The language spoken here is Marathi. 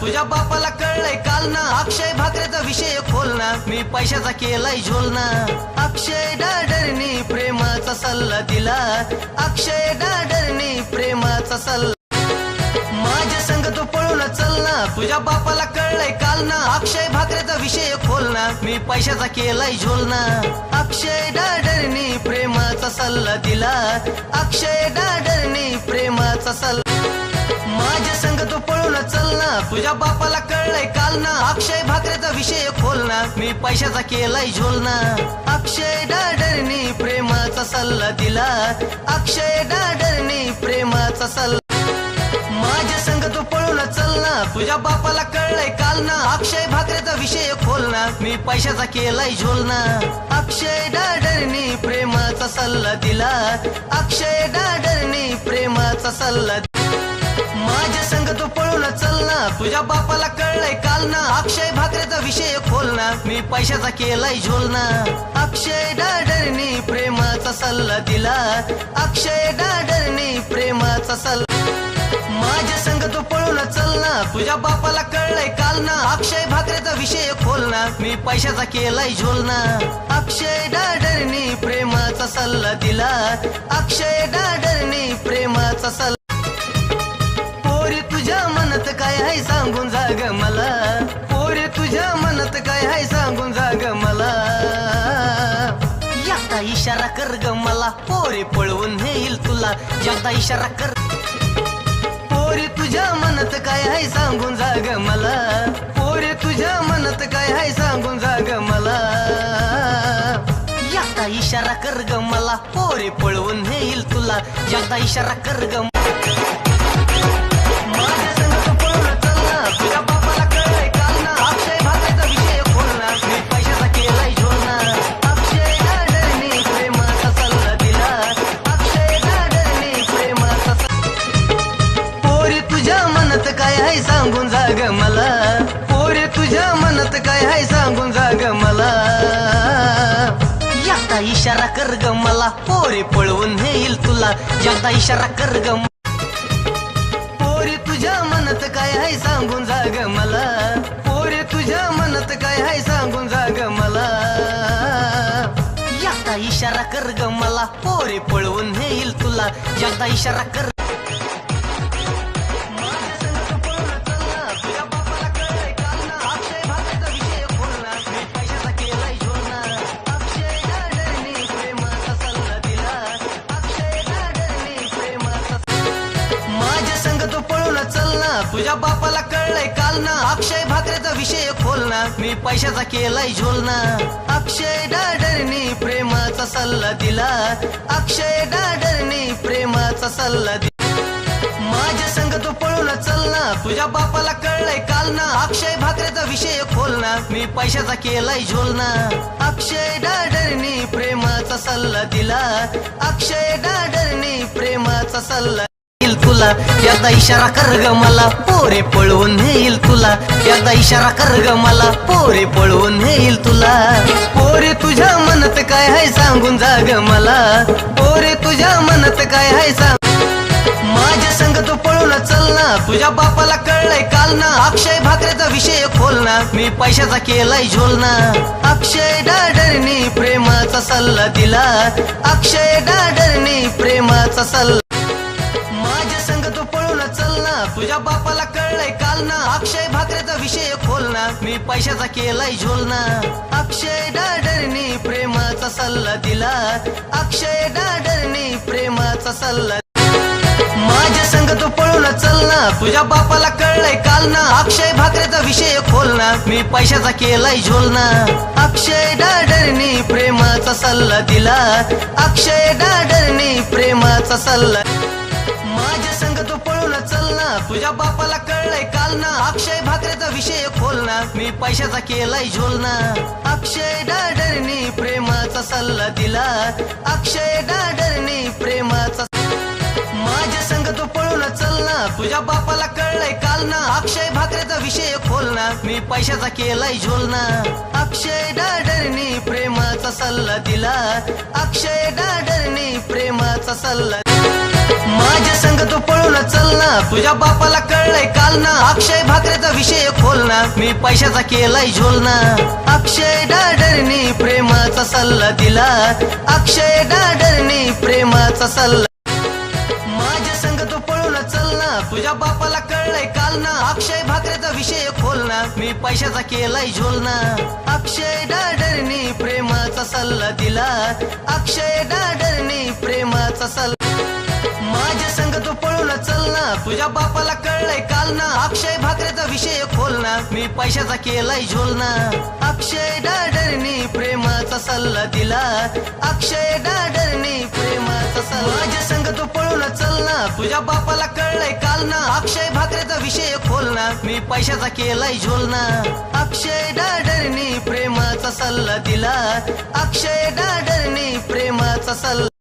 तुझ्या बापाला कळलंय काल ना अक्षय भाकरेचा विषय खोल ना मी पैशाचा केलाय झोल ना अक्षय डाडरनी प्रेमाचा सल्ला दिला. अक्षय डाडरनी प्रेमाचा सल्ला. माझ्या संग तू पळून चल ना. तुझ्या बापाला कळलंय काल ना अक्षय भाकरेचा विषय खोल ना मी पैशाचा केलाय झोल ना अक्षय डाडरनी प्रेमाचा सल्ला दिला. अक्षय डाडरनी प्रेमाचा सल्ला. माझ्या संग तू पळून तुझ्या बापाला कळलंय काल ना? अक्षय भाकरेचा विषय खोल ना? मी पैशाचा केलाय झोल ना अक्षय डाडरनी प्रेमाचा सल्ला दिला. अक्षय डाडरनी प्रेमाचा सल्ला. माझ्या संग तू पळून चल ना. तुझ्या बापाला कळलंय काल ना? अक्षय भाकरेचा विषय खोल ना? मी पैशाचा केलाय झोल ना अक्षय डाडरनी प्रेमाचा सल्ला दिला. अक्षय डाडरनी प्रेमाचा सल्ला माझ्या संग तू पळून चल ना. तुझ्या बापाला कळलंय काल ना. अक्षय भाकरेचा विषय खोल ना. मी पैशाचा केलाय झोल ना. अक्षय डाडरनी प्रेमाचा सल्ला दिला. अक्षय डाडरनी प्रेमाचा सल्ला माझ्या संग तू पळून चल ना. तुझ्या बापाला कळलंय काल ना. अक्षय भाकरेचा विषय खोल ना. मी पैशाचा केलाय झोल ना. अक्षय डाडरनी प्रेमाचा सल्ला दिला. अक्षय डाडरनी प्रेमाचा सल्ला मनात आहे सांगून जाग मला. पोरे तुझ्या मनात काय आहे सांगून जाग मला. एकदा इशारा कर ग मला. पोरे पळवून नेईल तुला. एकदा इशारा कर. पोरे तुझ्या मनात काय आहे सांगून जाग मला. पोरे तुझ्या मनात काय आहे सांगून जाग मला. एकदा इशारा कर ग मला. पोरे पळवून नेईल तुला. एकदा इशारा कर ग सांगून मला. पोरी तुझ्या मनात काय हाय सांगून जाग मला. एकदा इशारा कर ग मला. पोरे पळवून नेईल तुला. एकदा इशारा कर ग पोरी तुझ्या मनात काय हाय सांगून जाग मला. पोरी तुझ्या मनात काय हाय सांगून जाग मला. एकदा इशारा कर ग मला. पोरे पळवून नेईल तुला. एकदा इशारा कर तुझ्या बापाला कळलंय काल ना. अक्षय भाकरेचा विषय खोल ना मी पैशाचा केलाय झोल ना अक्षय डाडरनी प्रेमाचा सल्ला दिला. अक्षय डाडरनी प्रेमाचा सल्ला दिला. माझ्या संग तू पळून चल ना. तुझ्या बापाला कळलंय काल ना. अक्षय भाकरेचा विषय खोल ना मी पैशाचा केलाय झोल ना अक्षय डाडरनी प्रेमाचा सल्ला दिला. अक्षय डाडरनी प्रेमाचा सल्ला तुला. याचा इशारा कर ग मला. पोरे पळवून नेईल तुला. याचा इशारा कर ग मला. पोरे पळवून नेईल तुला. पोरे तुझ्या मनात काय आहे सांगून जा ग मला. पोरे तुझ्या मनात काय आहे सांग माझ्या संग तू पळून चल ना. तुझ्या बापाला कळलंय काल ना. अक्षय भाकरेचा विषय खोल ना. मी पैशाचा केलाय झोल ना. अक्षय डाडरनी प्रेमाचा सल्ला दिला. अक्षय डाडरनी प्रेमाचा सल्ला तुझ्या बापाला कळलंय काल ना? अक्षय भाकरेचा विषय खोल ना? मी पैशाचा केलाय झोलना. अक्षय डाडरनी प्रेमाचा सल्ला दिला. अक्षय डाडरनी प्रेमाचा सल्ला माझ्या संग तू पळून चल ना. तुझ्या बापाला कळलंय काल ना? अक्षय भाकरेचा विषय खोल ना? मी पैशाचा केलाय झोल ना अक्षय डाडरनी प्रेमाचा सल्ला दिला. अक्षय डाडरनी प्रेमाचा सल्ला तुझ्या बापाला कळलंय काल ना. अक्षय भाकरेचा विषय खोल ना. मी पैशाचा केलाय झोल ना. अक्षय डाडरनी प्रेमाचा सल्ला दिला. अक्षय डाडरनी प्रेमाचा माझ्या संग तू पळून चल ना. तुझ्या बापाला कळलंय काल ना. अक्षय भाकरेचा विषय खोल ना. मी पैशाचा केलाय झोल ना. अक्षय डाडरनी प्रेमाचा सल्ला दिला. अक्षय डाडरनी प्रेमाचा सल्ला माझ्या संग तू पळून चल ना. तुझ्या बापाला कळलंय काल ना. अक्षय भाकरेचा विषय खोल ना. मी पैशाचा केलाय झोलना अक्षय डाडरने प्रेमाचा सल्ला दिला. अक्षय डाडरने प्रेमाचा सल्ला. माझ्या संग तू पळून चल ना. तुझ्या बापाला कळलंय काल ना. अक्षय भाकरेचा विषय खोल ना. मी पैशाचा केलाय झोलना अक्षय डाडरनी प्रेमाचा सल्ला दिला. अक्षय डाडरनी प्रेमाचा सल्ला खोल मी पैशाचा केलाय झोलना. अक्षय डाडरनी प्रेमाचा सल्ला दिला. अक्षय डाडरनी प्रेमाचा सल्ला. माझ्या संग तू पळून चलना तुझ्या बापाला कळलंय काल ना. अक्षय भाकरेचा विषय खोलना मी पैशाचा केलाय झोलना. अक्षय डाडरनी प्रेमाचा सल्ला दिला. अक्षय डाडरनी प्रेमाचा सल्ला